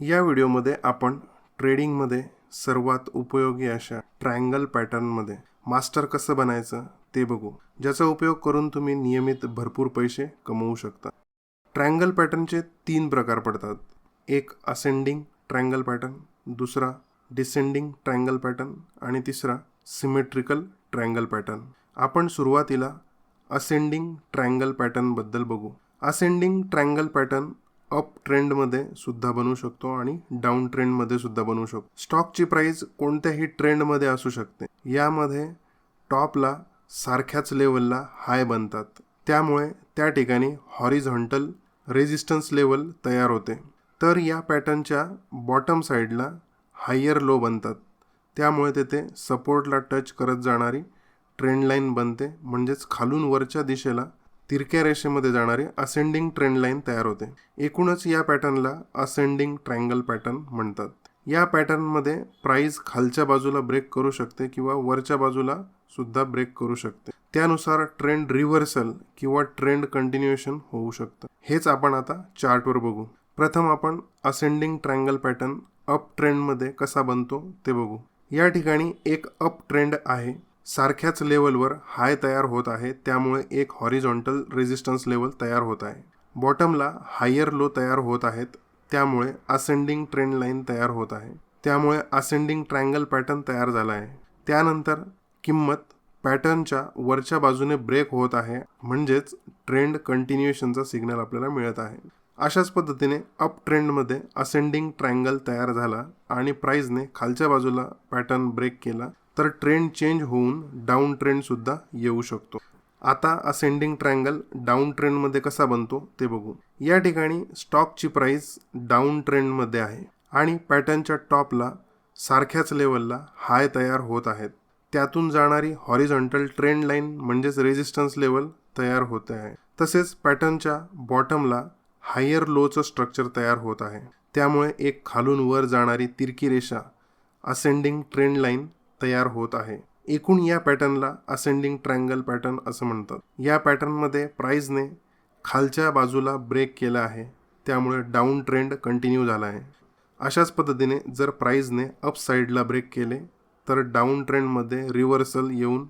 या व्हिडिओमध्ये आपण ट्रेडिंगमध्ये सर्वात उपयोगी अशा ट्रायंगल पॅटर्नमध्ये मास्टर कसं बनायचं ते बघू. ज्याचा उपयोग करून तुम्ही नियमित भरपूर पैसे कमवू शकता. ट्रायंगल पॅटर्नचे तीन प्रकार पडतात. एक असेंडिंग ट्रायंगल पॅटर्न दुसरा डिसेंडिंग ट्रायंगल पॅटर्न आणि तिसरा सिमेट्रिकल ट्रायंगल पॅटर्न आपण सुरुवातीला असेंडिंग ट्रायंगल पॅटर्नबद्दल बघू. असेंडिंग ट्रायंगल पॅटर्न अप ट्रेंडमध्ये सुद्धा बनवू शकतो आणि डाऊन ट्रेंडमध्ये सुद्धा बनवू शकतो. स्टॉकची प्राईस कोणत्याही ट्रेंडमध्ये असू शकते. यामध्ये टॉपला सारख्याच लेवलला हाय बनतात. त्यामुळे त्या ठिकाणी हॉरिझॉन्टल रेजिस्टन्स लेवल तयार होते. तर या पॅटर्नच्या बॉटम साईडला हायर लो बनतात. त्यामुळे तेथे सपोर्टला टच करत जाणारी ट्रेंड लाईन बनते. म्हणजेच खालून वरच्या दिशेला तिरक्या रेषेमध्ये जाणारी असेंडिंग ट्रेंड लाईन तयार होते. एकूणच या पॅटर्नला असेंडिंग ट्रायंगल पॅटर्न म्हणतात. या पॅटर्नमध्ये प्राइस खालच्या बाजूला ब्रेक करू शकते किंवा वरच्या बाजूला सुद्धा ब्रेक करू शकते. त्यानुसार ट्रेंड रिव्हर्सल किंवा ट्रेंड कंटिन्युएशन होऊ शकतं. हेच आपण आता चार्टवर बघू. प्रथम आपण असेंडिंग ट्रँगल पॅटर्न अप ट्रेंडमध्ये कसा बनतो ते बघू. या ठिकाणी एक अप ट्रेंड आहे. सारख्याच लेवलवर हाय तयार होत आहे त्यामुळे एक हॉरिझॉन्टल रेजिस्टन्स लेवल तयार होत आहे. बॉटमला हायर लो तयार होत आहेत त्यामुळे असेंडिंग ट्रेंड लाईन तयार होत आहे. त्यामुळे असेंडिंग ट्रायंगल पॅटर्न तयार झाला आहे. त्यानंतर किंमत पॅटर्नच्या वरच्या बाजूने ब्रेक होत आहे म्हणजेच ट्रेंड कंटिन्युएशनचा सिग्नल आपल्याला मिळत आहे. अशाच पद्धतीने अप ट्रेंडमध्ये असेंडिंग ट्रायंगल तयार झाला आणि प्राईजने खालच्या बाजूला पॅटर्न ब्रेक केला. तर ट्रेंड चेंज होऊन डाऊन ट्रेंडसुद्धा येऊ शकतो. आता असेंडिंग ट्रायंगल डाऊन ट्रेंडमध्ये कसा बनतो ते बघू. या ठिकाणी स्टॉकची प्राईस डाऊन ट्रेंडमध्ये आहे आणि पॅटर्नच्या टॉपला सारख्याच लेवलला हाय तयार होत आहेत. त्यातून जाणारी हॉरिझॉन्टल ट्रेंड लाईन म्हणजेच रेझिस्टन्स लेवल तयार होते आहे. तसेच पॅटर्नच्या बॉटमला हायर लोचं स्ट्रक्चर तयार होत आहे. त्यामुळे एक खालून वर जाणारी तिरकी रेषा असेंडिंग ट्रेंड लाईन तयार होत आहे. एकूण या पॅटर्नला असेंडिंग ट्रँगल पॅटर्न असं म्हणतात. या पॅटर्नमध्ये प्राईजने खालच्या बाजूला ब्रेक केला आहे. त्यामुळे डाऊन ट्रेंड कंटिन्यू झाला आहे. अशाच पद्धतीने जर प्राईजने अपसाईडला ब्रेक केले तर डाऊन ट्रेंडमध्ये रिव्हर्सल येऊन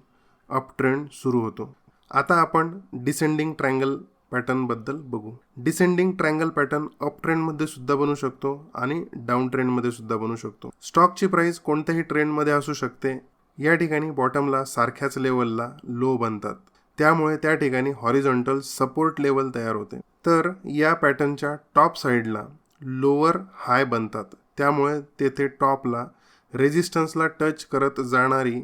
अप ट्रेंड सुरू होतो. आता आपण डिसेंडिंग ट्रँगल पॅटर्नबद्दल बघू. डिसेंडिंग ट्रँगल पॅटर्न अप ट्रेंडमध्ये सुद्धा बनू शकतो आणि डाऊन ट्रेंडमध्ये सुद्धा बनू शकतो. स्टॉकची प्राइस कोणत्याही ट्रेंडमध्ये असू शकते. या ठिकाणी बॉटमला सारख्याच लेवलला लो बनतात. त्यामुळे त्या ठिकाणी हॉरिझॉन्टल सपोर्ट लेवल तयार होते. तर या पॅटर्नच्या टॉप साईडला लोअर हाय बनतात. त्यामुळे तेथे टॉपला रेजिस्टन्सला टच करत जाणारी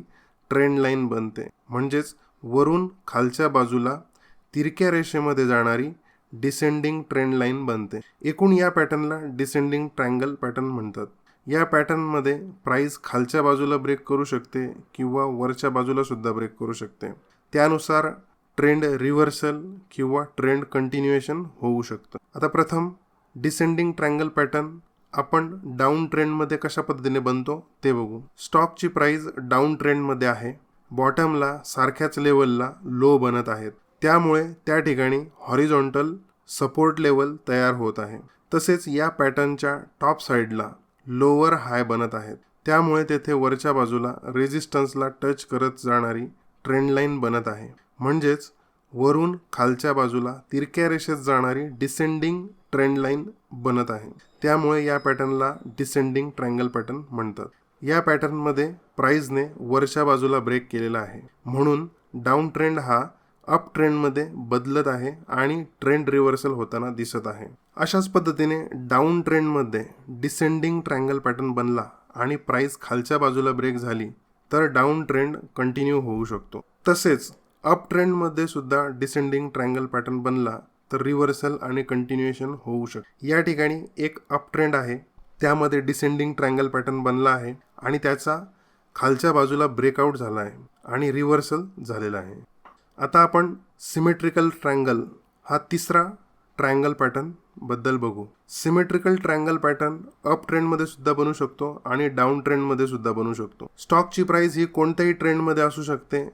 ट्रेंड लाईन बनते. म्हणजेच वरून खालच्या बाजूला तिरक्या रेषेमध्ये जाणारी डिसेंडिंग ट्रेंड लाईन बनते. एकूण या पॅटर्नला डिसेंडिंग ट्रँगल पॅटर्न म्हणतात. या पॅटर्नमध्ये प्राईस खालच्या बाजूला ब्रेक करू शकते किंवा वरच्या बाजूला सुद्धा ब्रेक करू शकते. त्यानुसार ट्रेंड रिव्हर्सल किंवा ट्रेंड कंटिन्युएशन होऊ शकतं. आता प्रथम डिसेंडिंग ट्रँगल पॅटर्न आपण डाऊन ट्रेंडमध्ये कशा पद्धतीने बनतो ते बघू. स्टॉकची प्राईज डाऊन ट्रेंडमध्ये आहे. बॉटमला सारख्याच लेवलला लो बनत आहेत. त्यामुळे त्या ठिकाणी हॉरिझॉन्टल सपोर्ट लेवल तयार होत आहे. तसेच या पॅटर्नच्या टॉप साईडला लोअर हाय बनत आहेत. त्यामुळे तेथे वरच्या बाजूला रेजिस्टन्सला टच करत जाणारी ट्रेंड लाईन बनत आहे. म्हणजेच वरून खालच्या बाजूला तिरक्या रेषेत जाणारी डिसेंडिंग ट्रेंड लाईन बनत आहे. त्यामुळे या पॅटर्नला डिसेंडिंग ट्रँगल पॅटर्न म्हणतात. या पॅटर्नमध्ये प्राईजने वरच्या बाजूला ब्रेक केलेला आहे. म्हणून डाऊन ट्रेंड हा अप ट्रेंडमध्ये बदलत आहे आणि ट्रेंड रिव्हर्सल होताना दिसत आहे. अशाच पद्धतीने डाऊन ट्रेंडमध्ये डिसेंडिंग ट्रँगल पॅटर्न बनला आणि प्राईस खालच्या बाजूला ब्रेक झाली तर डाऊन ट्रेंड कंटिन्यू होऊ शकतो. तसेच अप ट्रेंडमध्ये सुद्धा डिसेंडिंग ट्रँगल पॅटर्न बनला तर रिव्हर्सल आणि कंटिन्युएशन होऊ शकते या ठिकाणी एक अप ट्रेंड आहे त्यामध्ये डिसेंडिंग ट्रँगल पॅटर्न बनला आहे आणि त्याचा खालच्या बाजूला ब्रेकआउट झाला आहे आणि रिव्हर्सल झालेला आहे. आता आपण सिमेट्रिकल ट्रँगल हा तिसरा ट्रँगल पॅटर्नबद्दल बघू. सिमेट्रिकल ट्रँगल पॅटर्न अप ट्रेंडमध्ये सुद्धा बनू शकतो आणि डाऊन ट्रेंडमध्ये सुद्धा बनू शकतो. स्टॉकची प्राइस ही कोणत्याही ट्रेंडमध्ये असू शकते.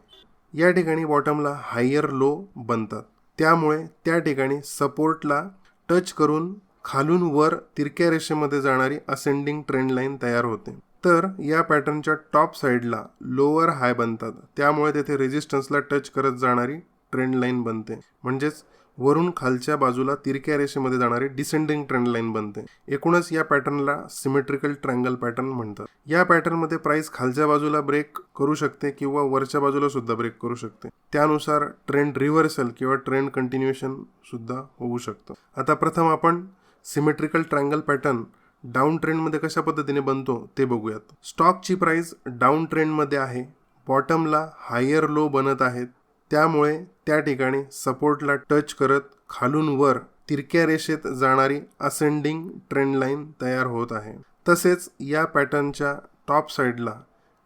या ठिकाणी बॉटमला हायर लो बनतात. त्यामुळे त्या ठिकाणी सपोर्टला टच करून खालून वर तिरक्या रेषेमध्ये जाणारी असेंडिंग ट्रेंड लाईन तयार होते. तर या पॅटर्नच्या टॉप साईडला लोअर हाय बनतात. त्यामुळे तेथे रेजिस्टन्सला टच करत जाणारी ट्रेंड लाईन बनते. म्हणजेच वरून खालच्या बाजूला तिरक्या रेषेमध्ये जाणारी डिसेंडिंग ट्रेंड लाईन बनते. एकूणच या पॅटर्नला सिमेट्रिकल ट्रँगल पॅटर्न म्हणतात. या पॅटर्नमध्ये प्राइस खालच्या बाजूला ब्रेक करू शकते किंवा वरच्या बाजूला सुद्धा ब्रेक करू शकते. त्यानुसार ट्रेंड रिव्हर्सल किंवा ट्रेंड कंटिन्युएशन सुद्धा होऊ शकतं. आता प्रथम आपण सिमेट्रिकल ट्रँगल पॅटर्न डाऊन ट्रेंडमध्ये कशा पद्धतीने बनतो ते बघूयात. स्टॉकची प्राइस डाऊन ट्रेंडमध्ये आहे. बॉटमला हायर लो बनत आहेत. त्यामुळे त्या ठिकाणी सपोर्टला टच करत खालून वर तिरक्या रेषेत जाणारी असेंडिंग ट्रेंड लाईन तयार होत आहे. तसेच या पॅटर्नच्या टॉप साईडला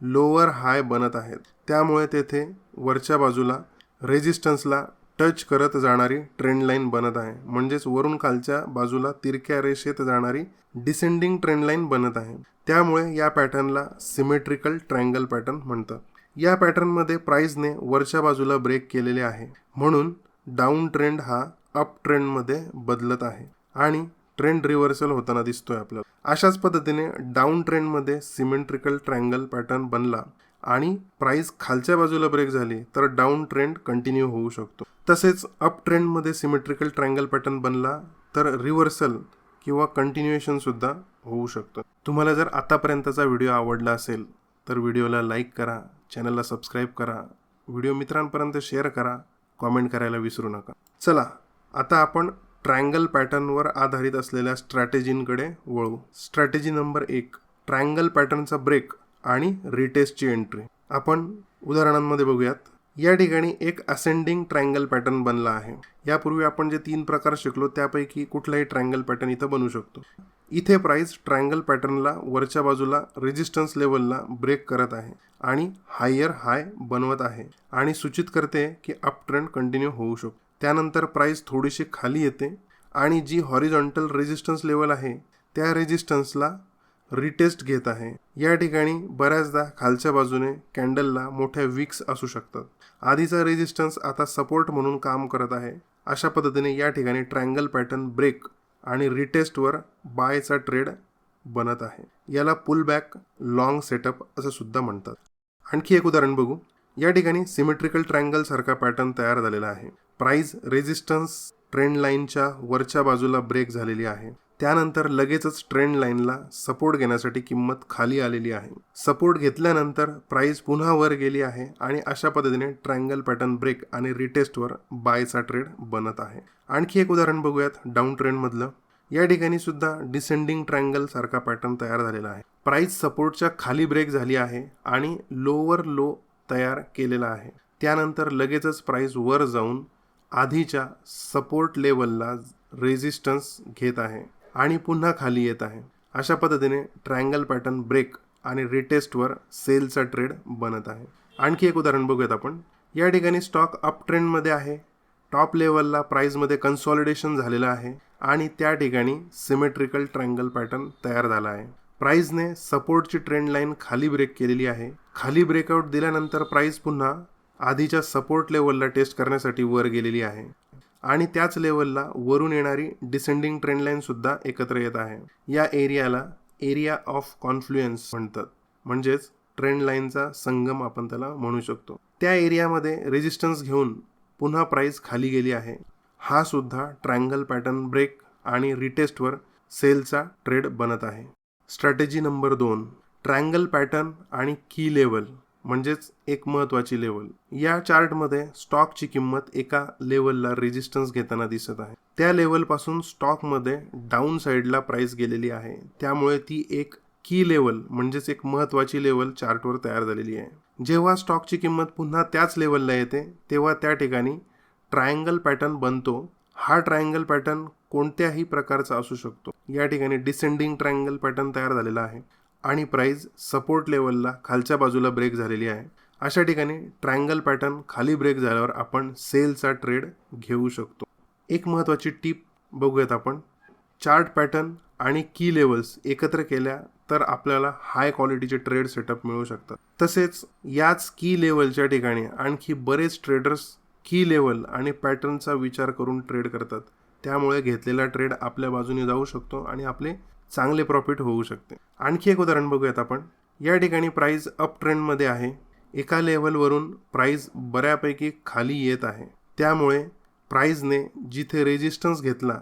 लोअर हाय बनत आहेत. त्यामुळे तेथे वरच्या बाजूला रेजिस्टन्सला टच करत जाणारी ट्रेंड लाईन बनत आहे. म्हणजेच वरून खालच्या बाजूला तिरक्या रेषेत जाणारी डिसेंडिंग ट्रेंड लाईन बनत आहे. त्यामुळे या पॅटर्नला सिमेट्रिकल ट्रँगल पॅटर्न म्हणतात. या पॅटर्नमध्ये प्राईजने वरच्या बाजूला ब्रेक केलेले आहे. म्हणून डाऊन ट्रेंड हा अप ट्रेंडमध्ये बदलत आहे. आणि ट्रेंड रिव्हर्सल होताना दिसतोय आपल्याला. अशाच पद्धतीने डाऊन ट्रेंडमध्ये सिमेंट्रिकल ट्रँगल पॅटर्न बनला. आणि प्राईस खालच्या बाजूला ब्रेक झाली तर डाऊन ट्रेंड कंटिन्यू होऊ शकतो. तसेच अप ट्रेंडमध्ये सिमेट्रिकल ट्रँगल पॅटर्न बनला तर रिव्हर्सल किंवा कंटिन्युएशन सुद्धा होऊ शकतं. तुम्हाला जर आतापर्यंतचा व्हिडिओ आवडला असेल तर व्हिडिओला लाईक करा चॅनलला सबस्क्राईब करा व्हिडिओ मित्रांपर्यंत शेअर करा कॉमेंट करायला विसरू नका. चला आता आपण ट्रँगल पॅटर्नवर आधारित असलेल्या स्ट्रॅटेजींकडे वळू. स्ट्रॅटेजी नंबर एक ट्रँगल पॅटर्नचा ब्रेक आणि रिटेस्टची एंट्री आपण उदाहरणांमध्ये बघूयात. या ठिकाणी एक असेंडिंग ट्रँगल पॅटर्न बनला आहे. यापूर्वी आपण जे तीन प्रकार शिकलो त्यापैकी कुठलाही ट्रँगल पॅटर्न इथं बनवू शकतो. इथे प्राइस ट्रँगल पॅटर्नला वरच्या बाजूला रेजिस्टन्स लेवलला ब्रेक करत आहे आणि हायर हाय बनवत आहे आणि सूचित करते की अप ट्रेंड कंटिन्यू होऊ शकतो. त्यानंतर प्राइस थोडीशी खाली येते आणि जी हॉरिझॉन्टल रेजिस्टन्स लेवल आहे त्या रेजिस्टन्सला रिटेस्ट घेत आहे. या ठिकाणी बऱ्याचदा खालच्या बाजूने कॅन्डलला मोठ्या विक्स असू शकतात. आधीचा रेजिस्टन्स आता सपोर्ट म्हणून काम करत आहे. अशा पद्धतीने या ठिकाणी ट्रँगल पॅटर्न ब्रेक आणि रिटेस्टवर बायचा ट्रेड बनत आहे. याला पुल बॅक लॉंग सेटअप असं सुद्धा म्हणतात. आणखी एक उदाहरण बघू. या ठिकाणी सिमेट्रिकल ट्रँगल सारखा पॅटर्न तयार झालेला आहे. प्राइस रेजिस्टन्स ट्रेंड लाईनच्या वरच्या बाजूला ब्रेक झालेली आहे. त्यानंतर लगेचच ट्रेंड लाईनला सपोर्ट घेण्यासाठी किंमत खाली आलेली आहे. सपोर्ट घेतल्यानंतर प्राइस पुन्हा वर गेली आहे आणि अशा पद्धतीने ट्रँगल पॅटर्न ब्रेक आणि रिटेस्टवर बायचा ट्रेड बनत आहे. आणखी एक उदाहरण बघूयात डाऊन ट्रेंडमधलं या ठिकाणी सुद्धा डिसेंडिंग ट्रँगल सारखा पॅटर्न तयार झालेला आहे. प्राइस सपोर्टच्या खाली ब्रेक झाली आहे आणि लोवर लो तयार केलेला आहे. त्यानंतर लगेचच प्राइस वर जाऊन आधीच्या सपोर्ट लेवलला रेझिस्टन्स घेत आहे. आणि पुन्हा खाली येत आहे. अशा पद्धतीने ट्रँगल पॅटर्न ब्रेक आणि रिटेस्टवर सेलचा ट्रेड बनत आहे. आणखी एक उदाहरण बघूयात आपण. या ठिकाणी स्टॉक अप ट्रेंडमध्ये आहे. टॉप लेवलला प्राईजमध्ये कन्सॉलिडेशन झालेलं आहे आणि त्या ठिकाणी सिमेट्रिकल ट्रँगल पॅटर्न तयार झाला आहे. प्राईजने सपोर्टची ट्रेंड लाईन खाली ब्रेक केलेली आहे. खाली ब्रेकआउट दिल्यानंतर प्राईज पुन्हा आधीच्या सपोर्ट लेवलला टेस्ट करण्यासाठी वर गेलेली आहे. आणि त्याच लेवलला वरून येणारी डिसेंडिंग ट्रेंड एकत्र येत आहे. या एरियाला एरिया ऑफ कॉन्फ्लुएन्स म्हणतात. म्हणजेच ट्रेंड लाईनचा संगम आपण त्याला म्हणू शकतो. त्या एरियामध्ये रेजिस्टन्स घेऊन पुन्हा प्राईस खाली गेली आहे. हा सुद्धा ट्रँगल पॅटर्न ब्रेक आणि रिटेस्टवर सेलचा ट्रेड बनत आहे. स्ट्रॅटेजी नंबर दोन. ट्रँगल पॅटर्न आणि की लेवल म्हणजेच एक महत्त्वाची लेवल या चार्टमध्ये स्टॉकची किंमत एका लेवलला रेजिस्टन्स घेताना दिसत आहे. त्या लेवलपासून स्टॉकमध्ये डाऊन साईडला प्राइस गेलेली आहे. त्यामुळे ती एक की लेवल म्हणजेच एक महत्त्वाची लेवल चार्टवर तयार झालेली आहे. जेव्हा स्टॉकची किंमत पुन्हा त्याच लेवलला येते तेव्हा त्या ठिकाणी ट्रायंगल पॅटर्न बनतो. हा ट्रायंगल पॅटर्न कोणत्याही प्रकारचा असू शकतो. या ठिकाणी डिसेंडिंग ट्रायंगल पॅटर्न तयार झालेला आहे. आणि प्राईज सपोर्ट लेवलला खालच्या बाजूला ब्रेक झालेली आहे. अशा ठिकाणी ट्रायंगल पॅटर्न खाली ब्रेक झाल्यावर आपण सेलचा ट्रेड घेऊ शकतो. एक महत्त्वाची टीप बघूयात आपण. चार्ट पॅटर्न आणि की लेवल्स एकत्र केल्या तर आपल्याला हाय क्वालिटीचे ट्रेड सेटअप मिळू शकतात. तसेच याच की लेवलच्या ठिकाणी आणखी बरेच ट्रेडर्स की लेवल आणि पॅटर्नचा विचार करून ट्रेड करतात. त्यामुळे घेतलेला ट्रेड आपल्या बाजूने जाऊ शकतो आणि आपले चांगले प्रॉफिट होऊ शकते. आणखी एक उदाहरण बघूयात आपण. या ठिकाणी प्राईज अप ट्रेंडमध्ये आहे. एका लेवलवरून प्राईज बऱ्यापैकी खाली येत आहे. त्यामुळे प्राईजने जिथे रेजिस्टन्स घेतला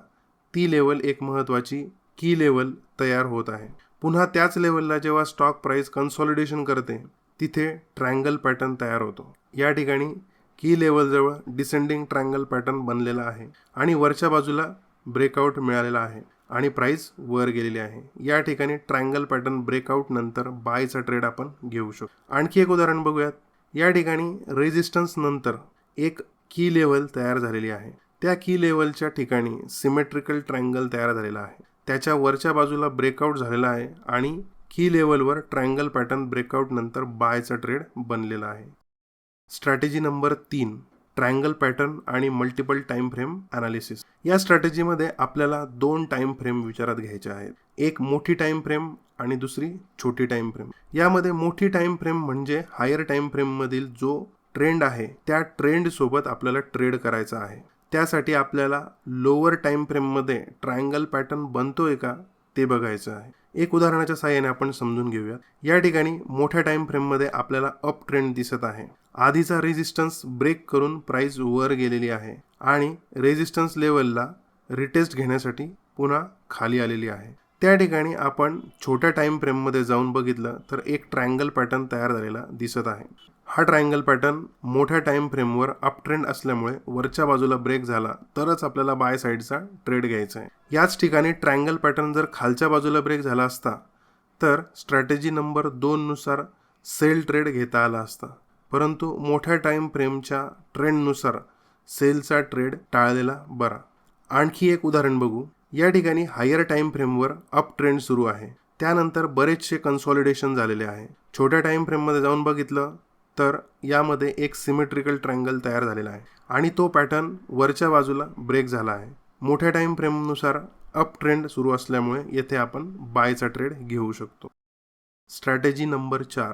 ती लेवल एक महत्त्वाची की लेवल तयार होत आहे. पुन्हा त्याच लेवलला जेव्हा स्टॉक प्राईस कन्सॉलिडेशन करते तिथे ट्रँगल पॅटर्न तयार होतो. या ठिकाणी की लेवलजवळ डिसेंडिंग ट्रँगल पॅटर्न बनलेला आहे आणि वरच्या बाजूला ब्रेकआउट मिळालेला आहे. आणि प्राईस वर गेलेली आहे. या ठिकाणी ट्रँगल पॅटर्न ब्रेकआउट नंतर बायचा ट्रेड आपण घेऊ शकतो. आणखी एक उदाहरण बघूयात. या ठिकाणी रेझिस्टन्स नंतर एक की लेवल तयार झालेली आहे. त्या की लेवलच्या ठिकाणी सिमेट्रिकल ट्रँगल तयार झालेला आहे. त्याच्या वरच्या बाजूला ब्रेकआउट झालेला आहे आणि की लेवलवर ट्रँगल पॅटर्न ब्रेकआउट नंतर बायचा ट्रेड बनलेला आहे. स्ट्रॅटेजी नंबर तीन. ट्रँगल पॅटर्न आणि मल्टिपल टाइम फ्रेम अनालिसिस या स्ट्रॅटेजीमध्ये आपल्याला दोन टाइम फ्रेम विचारात घ्यायचे आहेत. एक मोठी टाइम फ्रेम आणि दुसरी छोटी टाइम फ्रेम. यामध्ये मोठी टाइम फ्रेम म्हणजे हायर टाइम फ्रेममधील जो ट्रेंड आहे त्या ट्रेंडसोबत आपल्याला ट्रेड करायचा आहे. त्यासाठी आपल्याला लोअर टाइम फ्रेममध्ये ट्रायंगल पॅटर्न बनतोय का ते बघायचं आहे. एक उदाहरणाच्या सहाय्याने आपण समजून घेऊया या ठिकाणी मोठ्या टाइम फ्रेममध्ये आपल्याला अप ट्रेंड दिसत आहे. आधीचा रेझिस्टन्स ब्रेक करून प्राइस वर गेलेली आहे आणि रेजिस्टन्स लेवलला रिटेस्ट घेण्यासाठी पुन्हा खाली आलेली आहे. त्या ठिकाणी आपण छोट्या टाइम फ्रेममध्ये जाऊन बघितलं तर एक ट्रायंगल पॅटर्न तयार झालेला दिसत आहे. हा ट्रायंगल पॅटर्न मोठ्या टाईम फ्रेमवर अप ट्रेंड असल्यामुळे वरच्या बाजूला ब्रेक झाला तरच आपल्याला बाय साईडचा ट्रेड घ्यायचा आहे. याच ठिकाणी ट्रायंगल पॅटर्न जर खालच्या बाजूला ब्रेक झाला असता तर स्ट्रॅटेजी नंबर दोननुसार सेल ट्रेड घेता आला असता. परंतु मोठ्या टाईम फ्रेमच्या ट्रेंडनुसार सेलचा ट्रेड टाळलेला बरा. आणखी एक उदाहरण बघू. या ठिकाणी हायर टाईम फ्रेमवर अप ट्रेंड सुरू आहे. त्यानंतर बरेचसे कन्सॉलिडेशन झालेले आहे. छोट्या टाईम फ्रेममध्ये जाऊन बघितलं तर यामध्ये एक सिमेट्रिकल ट्रँगल तयार झालेला आहे. आणि तो पॅटर्न वरच्या बाजूला ब्रेक झाला आहे. मोठ्या टाइम फ्रेमनुसार अप ट्रेंड सुरू असल्यामुळे येथे आपण बायचा ट्रेड घेऊ शकतो. स्ट्रॅटेजी नंबर चार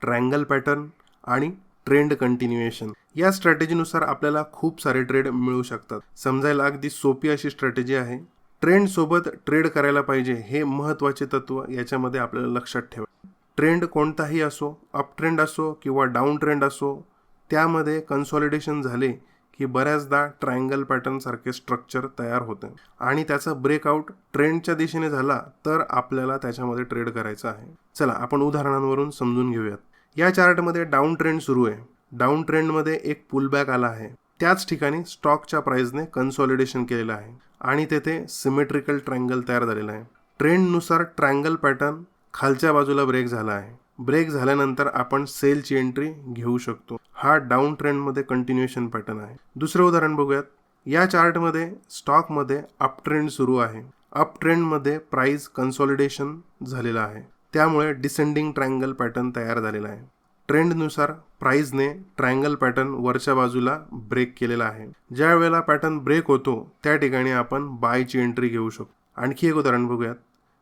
ट्रँगल पॅटर्न आणि ट्रेंड कंटिन्युएशन या स्ट्रॅटेजीनुसार आपल्याला खूप सारे ट्रेड मिळू शकतात. समजायला अगदी सोपी अशी स्ट्रॅटेजी आहे. ट्रेंड सोबत ट्रेड करायला पाहिजे हे महत्त्वाचे तत्व याच्यामध्ये आपल्याला लक्षात ठेवा. ट्रेंड कोणताही असो अप ट्रेंड असो किंवा डाऊन ट्रेंड असो त्यामध्ये कन्सॉलिडेशन झाले की बऱ्याचदा ट्रायंगल पॅटर्नसारखे स्ट्रक्चर तयार होतं. आणि त्याचा ब्रेकआउट ट्रेंडच्या दिशेने झाला तर आपल्याला त्याच्यामध्ये ट्रेड करायचं आहे. चला आपण उदाहरणांवरून समजून घेऊयात. या चार्टमध्ये डाऊन ट्रेंड सुरू आहे. डाऊन ट्रेंडमध्ये एक पुलबॅक आला आहे. त्याच ठिकाणी स्टॉकच्या प्राईजने कन्सॉलिडेशन केलेलं आहे. आणि तेथे सिमेट्रिकल ट्रँगल तयार झालेला आहे. ट्रेंडनुसार ट्रँगल पॅटर्न खालच्या बाजूला ब्रेक झाला आहे. ब्रेक झाल्यानंतर आपण सेलची एंट्री घेऊ शकतो. हा डाऊन ट्रेंडमध्ये कंटिन्युएशन पॅटर्न आहे. दुसरं उदाहरण बघूयात. या चार्टमध्ये स्टॉकमध्ये अप ट्रेंड सुरू आहे. अप ट्रेंडमध्ये प्राईज कन्सॉलिडेशन झालेलं आहे. त्यामुळे डिसेंडिंग ट्रँगल पॅटर्न तयार झालेला आहे. ट्रेंडनुसार प्राईजने ट्रँगल पॅटर्न वरच्या बाजूला ब्रेक केलेला आहे. ज्या वेळेला पॅटर्न ब्रेक होतो त्या ठिकाणी आपण बायची एंट्री घेऊ शकतो. आणखी एक उदाहरण बघूयात.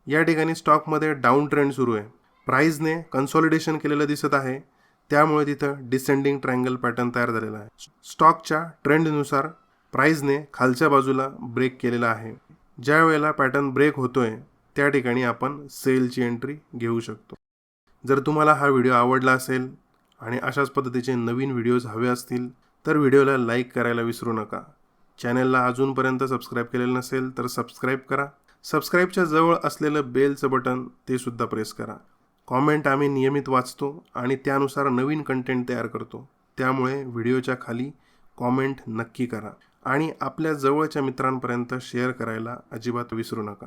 या ठिकाणी स्टॉकमध्ये डाऊन ट्रेंड सुरू आहे. प्राईजने कन्सॉलिडेशन केलेलं दिसत आहे. त्यामुळे तिथं डिसेंडिंग ट्रँगल पॅटर्न तयार झालेला आहे. स्टॉकच्या ट्रेंडनुसार प्राईजने खालच्या बाजूला ब्रेक केलेला आहे. ज्या वेळेला पॅटर्न ब्रेक होतोय त्या ठिकाणी आपण सेलची एंट्री घेऊ शकतो. जर तुम्हाला हा व्हिडिओ आवडला असेल आणि अशाच पद्धतीचे नवीन व्हिडिओज हवे असतील तर व्हिडिओला लाईक करायला विसरू नका. चॅनलला अजूनपर्यंत सबस्क्राईब केलेलं नसेल तर सबस्क्राईब करा. सबस्क्राईबच्या जवळ असलेलं बेलचं बटन ते सुद्धा प्रेस करा. कॉमेंट आम्ही नियमित वाचतो आणि त्यानुसार नवीन कंटेंट तयार करतो. त्यामुळे व्हिडिओच्या खाली कॉमेंट नक्की करा. आणि आपल्या जवळच्या मित्रांपर्यंत शेअर करायला अजिबात विसरू नका.